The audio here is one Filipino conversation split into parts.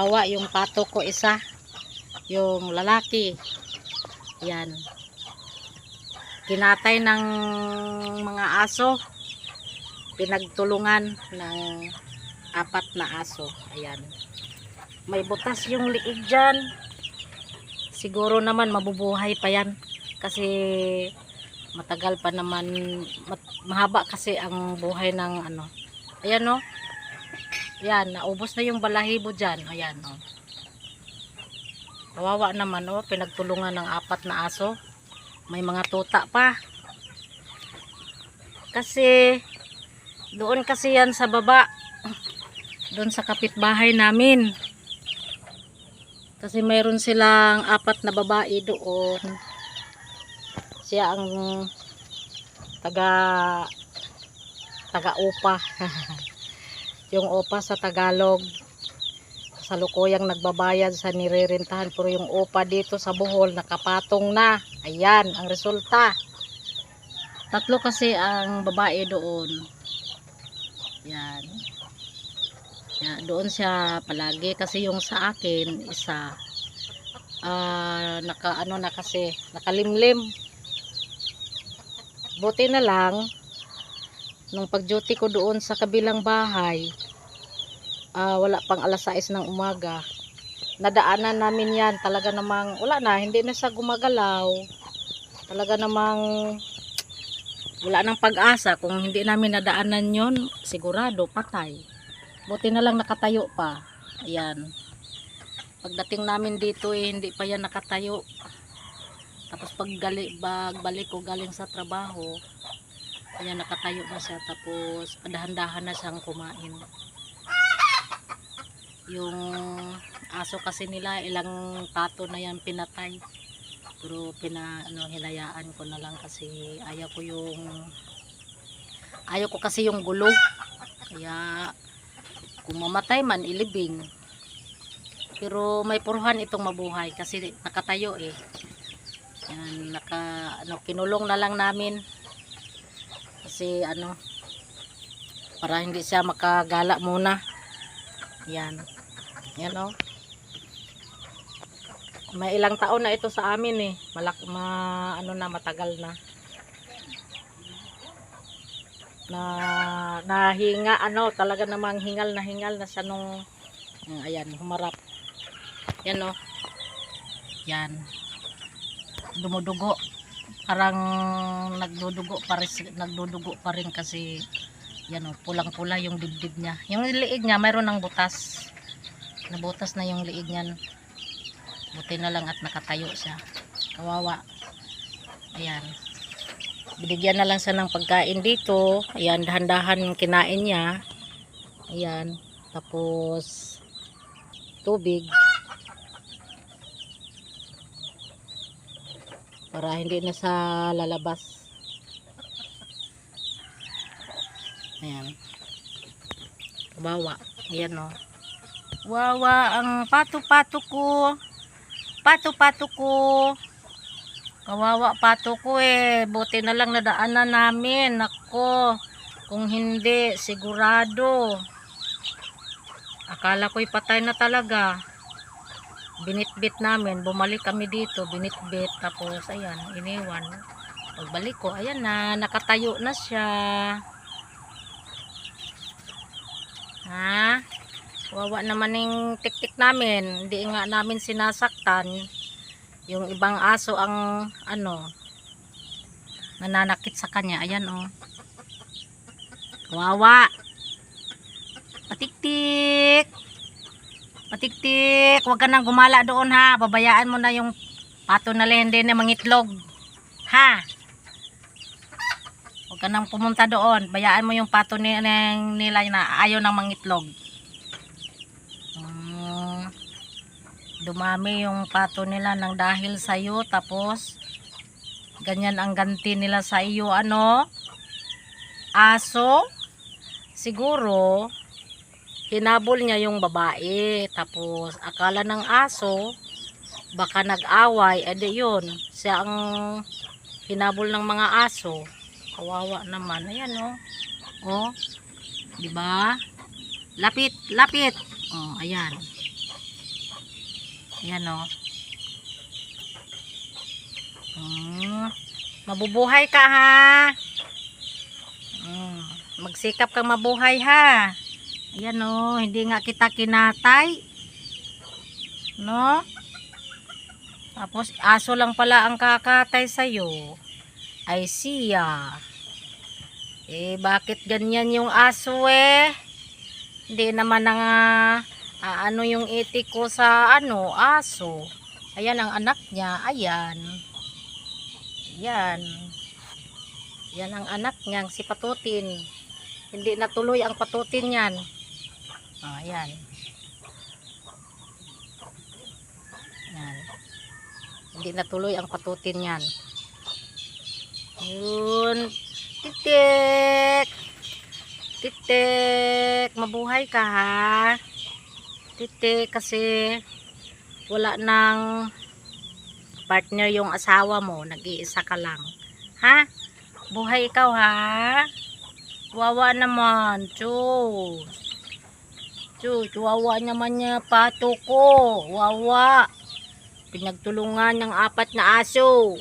Kawawa yung pato ko isa. Yung lalaki. Yan. Kinatay ng mga aso. Pinagtulungan ng apat na aso. Ayan. May butas yung liig dyan. Siguro naman mabubuhay pa yan. Kasi matagal pa naman mahaba kasi ang buhay ng ano. Ayan no. Yan, naubos na yung balahibo dyan. Ayan no. Kawawa naman no, pinagtulungan ng apat na aso. May mga tuta pa. Kasi doon kasi yan sa baba. Doon sa kapitbahay namin. Kasi mayroon silang apat na babae doon. Siya ang taga taga upa. yung upa sa Tagalog. Sa lukuyang nagbabayad sa nirerentahan pero yung upa dito sa Bohol nakapatong na. Ayan ang resulta. Tatlo kasi ang babae doon. Yan. Yan, doon siya palagi kasi yung sa akin isa ah naka ano na kasi nakalimlim buti na lang nung pag-duty ko doon sa kabilang bahay ah, wala pang alas 6 ng umaga. Nadaanan namin yan. Talaga namang wala na. Hindi na siya gumagalaw. Talaga namang wala nang pag-asa. Kung hindi namin nadaanan yon sigurado patay. Buti na lang nakatayo pa. Ayan. Pagdating namin dito eh hindi pa yan nakatayo. Tapos pag gali, bag, balik ko galing sa trabaho ayan nakatayo na siya tapos dahan-dahan na siyang kumain. Yung aso kasi nila ilang pato na yan pinatay. Pero pina ano hinayaan ko na lang kasi ayaw ko yung ayaw ko kasi yung gulo. Kaya kung mamatay man ilibing. Pero may puruhan itong mabuhay kasi nakatayo eh. Yan naka ano kinulong na lang namin kasi ano para hindi siya makagala muna. Yan. Yan oh. May ilang taon na ito sa amin eh. Malak ma ano na matagal na. Na nahinga ano talaga namang hingal na hingal na sa nung Ah, ayan humarap. Yan no yan. Dumudugo parang nagdudugo pa rin, nagdudugo pa rin kasi yan o pulang pula yung dibdib niya. Yung liig niya mayroon ng butas. Nabutas na yung liig niyan. Buti na lang at nakatayo siya. Kawawa. Ayan. Binigyan na lang siya ng pagkain dito. Ayan dahan-dahan kinain niya. Ayan. Tapos tubig para hindi na sa lalabas. Ayan. Kawawa ayan o wawa ang pato-pato ko. Pato-pato ko. Kawawa pato ko eh. Buti na lang nadaanan namin. Nako kung hindi sigurado. Akala ko'y patay na talaga binitbit namin bumalik kami dito binitbit tapos ayan iniwan. Pagbalik ko ayan na nakatayo na siya. Ha? Wawa naman yung tiktik namin hindi nga namin sinasaktan. Yung ibang aso ang ano nananakit sa kanya ayan oh. Wawa! Patiktik patiktik huwag ka nang gumala doon ha? Babayaan mo na yung pato na lende na mangitlog ha? Huwag ka nang pumunta doon. Bayaan mo yung pato ni, nila na ayaw ng mangitlog. Hmm, dumami yung pato nila ng dahil sa iyo tapos ganyan ang ganti nila sa iyo ano? Aso? Siguro hinabol niya yung babae tapos akala ng aso baka nag-away edi yun siya ang hinabol ng mga aso kawawa naman ayan oh oh di ba lapit lapit oh ayan Yan o. Hmm. Mabubuhay ka ha. Hmm. Magsikap kang mabuhay ha. Ayan o, hindi nga kita kinatay. No? Tapos aso lang pala ang kakatay sa'yo. Ay siya. Eh, bakit ganyan yung aso eh? Hindi naman na nga ah, ano yung itik sa ano, aso. Ayan ang anak niya, ayan. Yan. Yan ang anak niya, si Patutin. Hindi natuloy ang patutin yan. Ah, yan. Yan. Hindi natuloy ang patutin yan. Yun. Titik. Titik. Mabuhay ka ha. Titik kasi wala nang partner yung asawa mo. Nag-iisa ka lang. Ha? Buhay ikaw ha. Wawa naman. Chus. Chus, wawa naman niya pato ko. Wawa. Pinagtulungan ng apat na aso.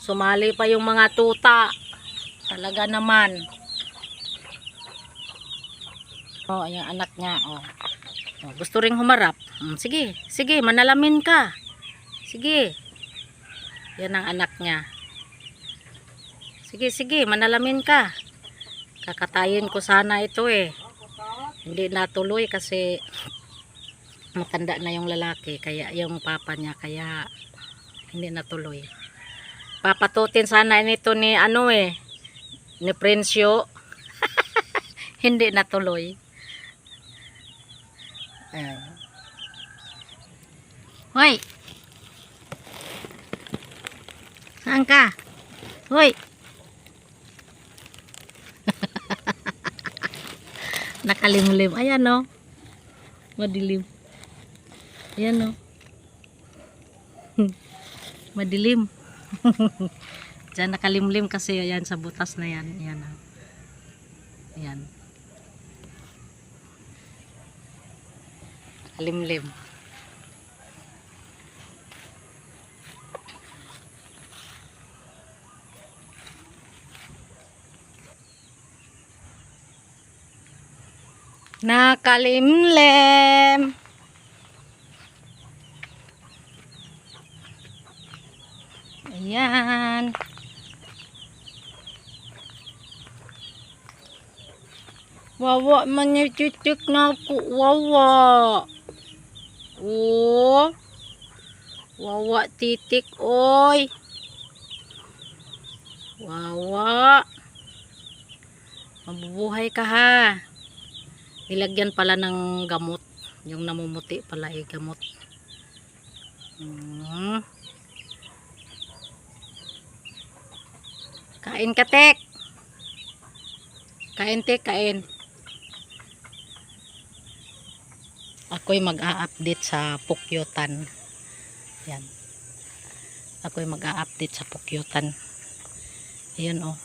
Sumali pa yung mga tuta. Talaga naman. Oh, yung anak niya, oh. oh gusto ring humarap. Hmm, sige, sige, manalamin ka. Sige. Yan ang anak niya. Sige, sige, manalamin ka. Kakatayin ko sana ito eh. Hindi natuloy kasi matanda na yung lalaki kaya yung papa niya kaya hindi natuloy. Papatutin sana nito ni ano eh ni Prinsyo hindi natuloy. Ayan. hoy! Saan ka? Hoy nakalimlim ayan no madilim Ayan o. Madilim. Diyan nakalimlim kasi ayan sa butas na yan. Ayan o. Ayan. Limlim. Nakalimlim. Ayan. Wawa man niya titik na po. Wawa. Oh. Wawa titik. Oy. Wawa. Mabubuhay ka, ha. Nilagyan pala ng gamot. Yung namumuti pala ay gamot. Hmm. Kain ka, Tek. Kain, Tek, kain. Ako'y mag-a-update sa Pukyutan. Yan. Ako'y mag-a-update sa Pukyutan. Ayan, oh.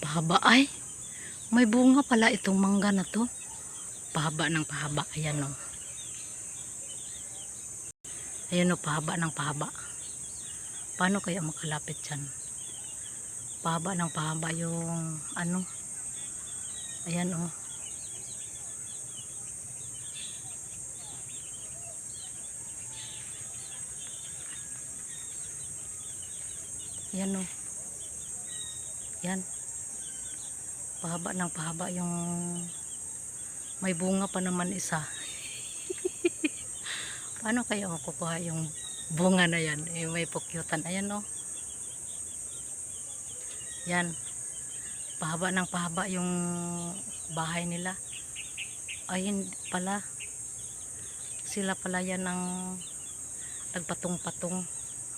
Pahaba. Ay, may bunga pala itong mangga na to. Pahaba ng pahaba. Ayan, oh. Ayan, oh, pahaba ng pahaba. Paano kaya makalapit dyan? Pahaba ng pahaba yung ano. Ayan oh. Ayan oh. Yan. Pahaba ng pahaba yung may bunga pa naman isa. Paano kaya makukuha yung bunga na yan? Eh, may pukyutan. Ayan no yan. Pahaba ng pahaba yung bahay nila. Ayun pala. Sila pala yan ang nagpatong-patong.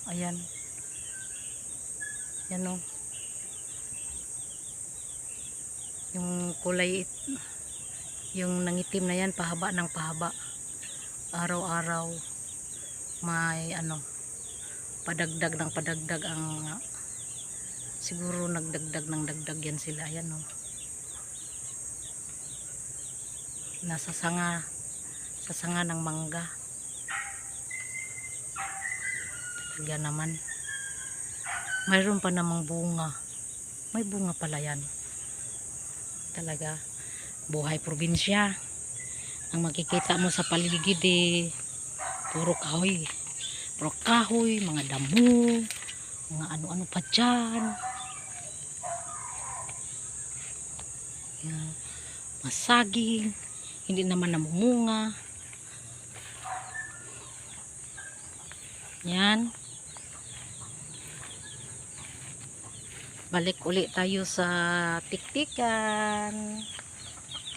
Ayan. Yan no yung kulay yung nangitim na yan pahaba ng pahaba araw-araw may ano padagdag ng padagdag ang siguro nagdagdag ng dagdag yan sila ayan o nasa sanga sa sanga ng mangga. Talaga naman. Mayroon pa namang bunga. May bunga pala yan. Talaga. Buhay probinsya. Ang makikita mo sa paligid eh, puro kahoy. Puro kahoy, mga damo, mga ano-ano pa dyan. Yan. Masaging. Hindi naman namumunga. Yan. Balik uli tayo sa tiktikan.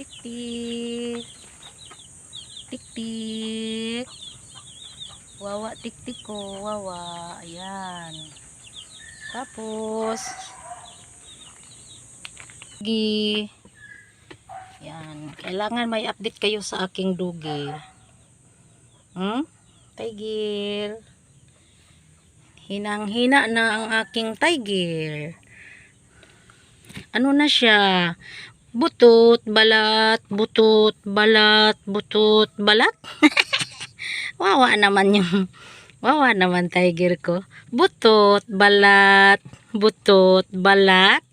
Tiktik. Tiktik. Wawa tiktik ko. Wawa. Ayan. Tapos. Gi. Yan. Kailangan may update kayo sa aking dugi. Hmm? Tiger. Hinang-hina na ang aking tiger. Ano na siya? Butot, balat, butot, balat, butot, balat. wawa naman yung, wawa naman tiger ko. Butot, balat, butot, balat.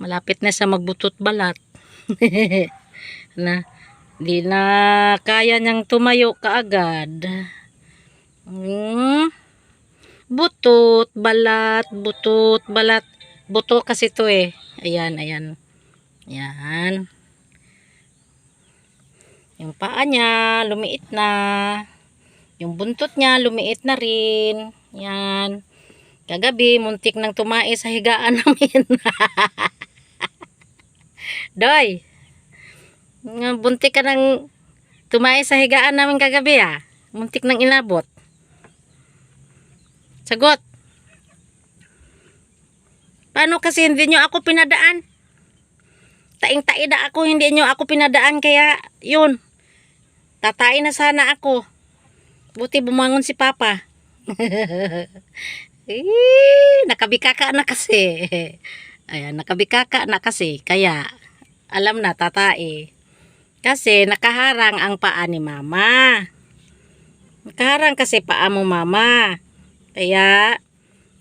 Malapit na sa magbutot balat. na, di na kaya niyang tumayo kaagad. Hmm. Butot, balat, butot, balat. Buto kasi to eh. Ayan, ayan. Yan. Yung paa niya, lumiit na. Yung buntot niya, lumiit na rin. Yan. Kagabi, muntik nang tumae sa higaan namin. Doy. Buntik ka nang tumae sa higaan namin kagabi ah. Muntik nang inabot. Sagot. Paano kasi hindi nyo ako pinadaan? Taing-tai na ako, hindi nyo ako pinadaan. Kaya, yun. Tatain na sana ako. Buti bumangon si Papa. nakabikaka na kasi. Ayan, nakabikaka na kasi. Kaya, alam na, tatae. Kasi, nakaharang ang paa ni Mama. Nakaharang kasi paa mo, Mama. Kaya,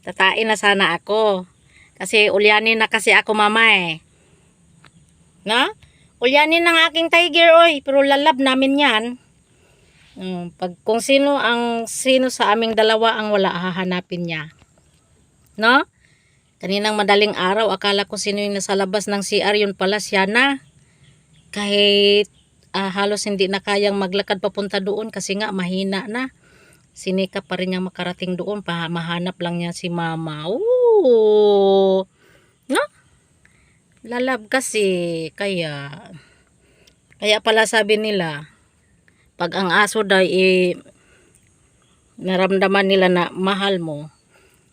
tatain na sana ako. Kasi ulyanin na kasi ako mama eh. Na? Ulyanin ng aking tiger oy, pero lalab namin 'yan. Mm, pag kung sino ang sino sa aming dalawa ang wala hahanapin niya. No? Kaninang madaling araw akala ko sino yung nasa labas ng CR yun pala siya na. Kahit ah, halos hindi na kayang maglakad papunta doon kasi nga mahina na. Sinika pa rin niya makarating doon. Pa, mahanap lang niya si mama. Ooh. Lalab kasi. Kaya. Kaya pala sabi nila. Pag ang aso daw eh, naramdaman nila na mahal mo.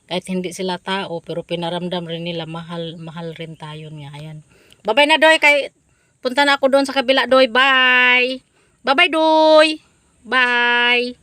Kahit hindi sila tao. Pero pinaramdam rin nila mahal, mahal rin tayo niya. Ayan. Babay na doy. Kay, punta na ako doon sa kabila doy. Bye. Bye bye doy. Bye.